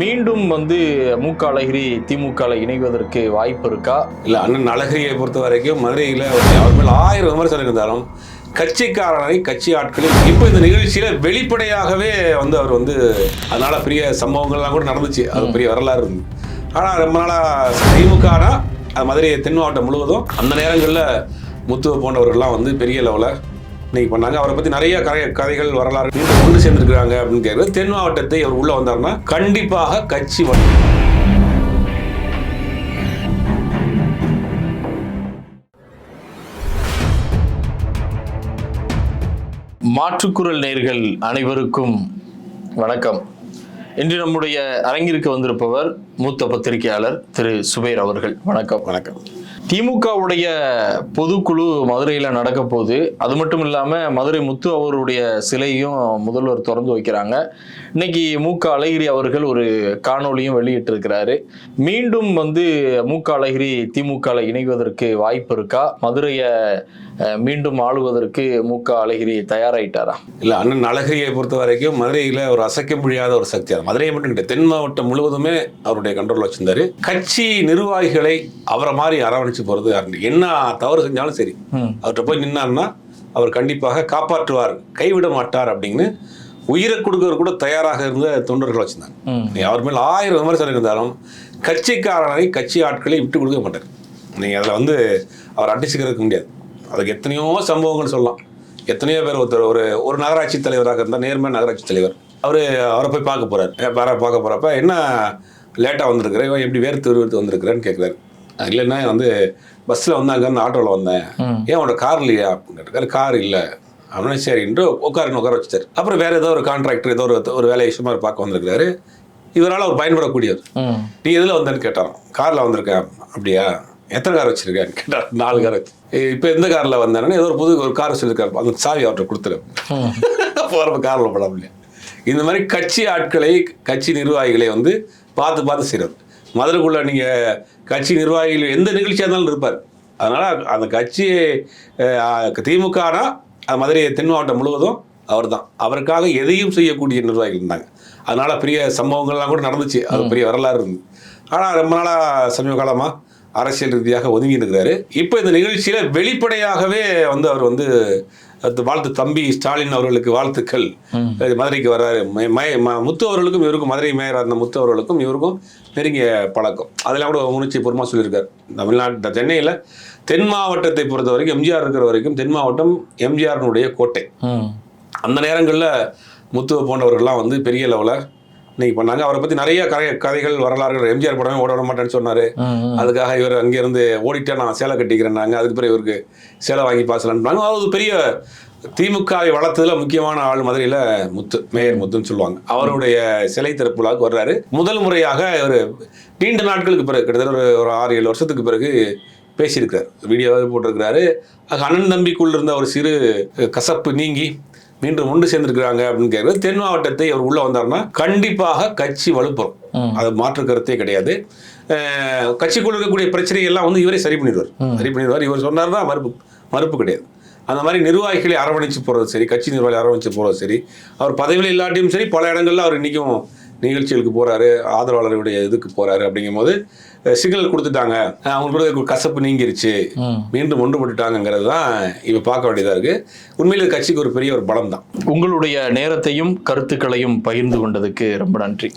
மீண்டும் வந்து மு க அழகிரி திமுக இணைவதற்கு வாய்ப்பு இருக்கா? இல்லை அண்ணன் அழகிரியை பொறுத்த வரைக்கும் மதுரையில் அவர் மேல் ஆயிரம் விமர்சனம் இருந்தாலும் கட்சிக்காரனை கட்சி ஆட்களில் இப்போ இந்த நிகழ்ச்சியில வெளிப்படையாகவே வந்து அவர் வந்து அதனால பெரிய சம்பவங்கள்லாம் கூட நடந்துச்சு. அது பெரிய வரலாறு இருந்து. ஆனால் ரொம்ப நாளாக திமுகனா மதுரை தென் மாவட்டம் முழுவதும் அந்த நேரங்களில் முத்துவ போன்றவர்கள்லாம் வந்து பெரிய லெவலில் இன்னைக்கு பண்ணாங்க. அவரை பற்றி நிறைய கதை கதைகள் வரலாறு கொண்டு சேர்ந்துருக்காங்க அப்படின்னு கேட்குறது தென் மாவட்டத்தை அவர் உள்ளே வந்தாருன்னா கண்டிப்பாக கட்சி வ- மாற்றுக்குரல் நேர்கள் அனைவருக்கும் வணக்கம். இன்று நம்முடைய அரங்கிற்கு வந்திருப்பவர் மூத்த பத்திரிகையாளர் திரு சுபேர் அவர்கள். வணக்கம். வணக்கம். திமுகவுடைய பொதுக்குழு மதுரையில் நடக்க போகுது. அது மட்டும் இல்லாமல் மதுரை முத்து அவருடைய சிலையும் முதல்வர் திறந்து வைக்கிறாங்க. இன்னைக்கு மு க அழகிரி அவர்கள் ஒரு காணொளியும் வெளியிட்டிருக்கிறாரு. மீண்டும் வந்து மு க அழகிரி திமுகவில் இணைவதற்கு வாய்ப்பு இருக்கா? மதுரையை மீண்டும் ஆளுவதற்கு மு க அழகிரி தயாராகிட்டாரா இல்லை அண்ணன் அழகிரியை பொறுத்த வரைக்கும் மதுரையில் ஒரு அசைக்க முடியாத ஒரு சக்தி அது. மதுரையை மட்டும் கிடையாது தென் மாவட்டம் முழுவதுமே அவருடைய கண்ட்ரோல் வச்சிருந்தாரு. கட்சி நிர்வாகிகளை அவரை மாதிரி அரவணை அரவணைச்சு போகிறது யாருன்னு. என்ன தவறு செஞ்சாலும் சரி. அவர்கிட்ட போய் நின்னார்னா அவர் கண்டிப்பாக காப்பாற்றுவார். கைவிட மாட்டார் அப்படின்னு உயிரை கொடுக்கறது கூட தயாராக இருந்த தொண்டர்கள் வச்சிருந்தாங்க. அவர் மேல் ஆயிரம் விமர்சனம் இருந்தாலும் கட்சிக்காரனை கட்சி ஆட்களை விட்டு கொடுக்க மாட்டார். நீங்கள் அதில் வந்து அவர் அடிச்சுக்கிறதுக்கு முடியாது. அதுக்கு எத்தனையோ சம்பவங்கள் சொல்லலாம். எத்தனையோ பேர் ஒருத்தர் ஒரு ஒரு நகராட்சி தலைவராக இருந்தால் நேர்மை நகராட்சி தலைவர். அவர் அவரை போய் பார்க்க போறாரு. வேற பார்க்க போகிறப்ப என்ன லேட்டாக வந்திருக்கிறேன் இவன் எப்படி வேர்த்து வேர்த்து வந்திருக்கிறேன்னு கேட்குறாரு இல்லைன்னா வந்து பஸ்ஸில் வந்தாங்க ஆட்டோவில் வந்தேன். ஏன் உன்னோட கார் இல்லையா? அப்படின்னு கேட்டாரு கார் இல்லை. அப்படின்னு சரின்ட்டு உட்காருன்னு உட்கார வச்சுட்டாரு. அப்புறம் வேற ஏதோ ஒரு கான்ட்ராக்டர் ஏதோ ஒரு ஒரு வேலை விஷயமா பார்க்க வந்திருக்காரு இவரால் அவர் பயன்படக்கூடியவர். நீ எதில் வந்தேன்னு கேட்டாராம். காரில் வந்திருக்கேன். அப்படியா? எத்தனை கார் வச்சிருக்கேன்னு கேட்டார் நாலு கார் வச்சு இப்போ எந்த காரில் வந்தேன்னு ஏதோ ஒரு புது ஒரு கார் வச்சிருக்காரு அந்த சாவி அவர்கிட்ட கொடுத்துரு போகிறப்ப காரில் போட முடியாது இந்த மாதிரி கட்சி ஆட்களை கட்சி நிர்வாகிகளை வந்து பார்த்து பார்த்து செய்கிறது மதுரைக்குள்ள நீங்கள் கட்சி நிர்வாகிகள் எந்த நிகழ்ச்சியாக இருந்தாலும் இருப்பார். அதனால் அந்த கட்சி திமுகனா அது மதுரை தென் மாவட்டம் முழுவதும் அவர் தான் அவருக்காக எதையும் செய்யக்கூடிய நிர்வாகிகள் இருந்தாங்க. அதனால் பெரிய சம்பவங்கள்லாம் கூட நடந்துச்சு. அது பெரிய வரலாறு இருந்து ஆனால் ரொம்ப நாளாக சமீப காலமாக அரசியல் ரீதியாக ஒதுங்கி இருக்கிறாரு. இப்போ இந்த நிகழ்ச்சியில் வெளிப்படையாகவே வந்து அவர் வந்து வாழ்த்து தம்பி ஸ்டாலின் அவர்களுக்கு வாழ்த்துக்கள். மதுரைக்கு வர்றாரு. முத்து அவர்களுக்கும் இவருக்கும் மதுரை மேயராக இருந்த முத்து அவர்களுக்கும் இவருக்கும் நெருங்கிய பழக்கம். அதெல்லாம் கூட உணர்ச்சி பூர்வமாக சொல்லியிருக்காரு. தமிழ்நாட்டு சென்னையில் தென் மாவட்டத்தை பொறுத்த வரைக்கும் எம்ஜிஆர் இருக்கிற வரைக்கும் தென் மாவட்டம் எம்ஜிஆரினுடைய கோட்டை. அந்த நேரங்களில் முத்துவ போன்றவர்கள்லாம் வந்து பெரிய லெவலில் இன்னைக்கு பண்ணாங்க அவரை பற்றி நிறைய கதை கதைகள் வரலாறுகள் எம்ஜிஆர் படமே ஓட விட மாட்டேன்னு சொன்னார். அதுக்காக இவர் அங்கேருந்து ஓடிட்டா நான் சேலை கட்டிக்கிறேன்னாங்க அதுக்கு பிறகு இவருக்கு சேலை வாங்கி பாசலான்றாங்க அது பெரிய திமுகவை வளர்த்ததுல முக்கியமான ஆள் மதுரையில் முத்து மேயர் முத்துன்னு சொல்லுவாங்க. அவருடைய சிலை திறப்பு விழாவுக்கு வர்றாரு. முதல் முறையாக இவர் நீண்ட நாட்களுக்கு பிறகு கிட்டத்தட்ட ஒரு ஒரு ஆறு ஏழு வருஷத்துக்கு பிறகு பேசியிருக்கார் வீடியோவே போட்டிருக்கிறாரு. அண்ணன் தம்பிக்குள்ள இருந்த ஒரு சிறு கசப்பு நீங்கி மீண்டும் ஒன்று சேர்ந்திருக்கிறாங்க அப்படின்னு கேட்குறது தென் மாவட்டத்தை அவர் உள்ளே வந்தாருன்னா கண்டிப்பாக கட்சி வலுப்பெறும். அது மாற்று கருத்தே கிடையாது. கட்சிக்குள்ள இருக்கக்கூடிய பிரச்சனை எல்லாம் வந்து இவரே சரி பண்ணிடுவார். சரி பண்ணிடுவார். இவர் சொன்னார்னா மறுப்பு மறுப்பு கிடையாது. அந்த மாதிரி நிர்வாகிகளை அரவணைச்சு போகிறது சரி கட்சி நிர்வாகி அரவணைச்சு போகிறது சரி. அவர் பதவியில் இல்லாட்டியும் சரி பல இடங்கள்ல அவர் இன்றைக்கும் நிகழ்ச்சிகளுக்கு போகிறாரு ஆதரவாளருடைய இதுக்கு போகிறாரு அப்படிங்கும்போது சிக்னல் கொடுத்துட்டாங்க. அஹ் அவங்களுக்கு கூட கசப்பு நீங்கிருச்சு. மீண்டும் ஒன்றுபட்டுட்டாங்கிறது தான் இப்போ பார்க்க வேண்டியதாக இருக்குது உண்மையிலே கட்சிக்கு ஒரு பெரிய ஒரு பலம் தான். உங்களுடைய நேரத்தையும் கருத்துக்களையும் பகிர்ந்து கொண்டதுக்கு ரொம்ப நன்றி.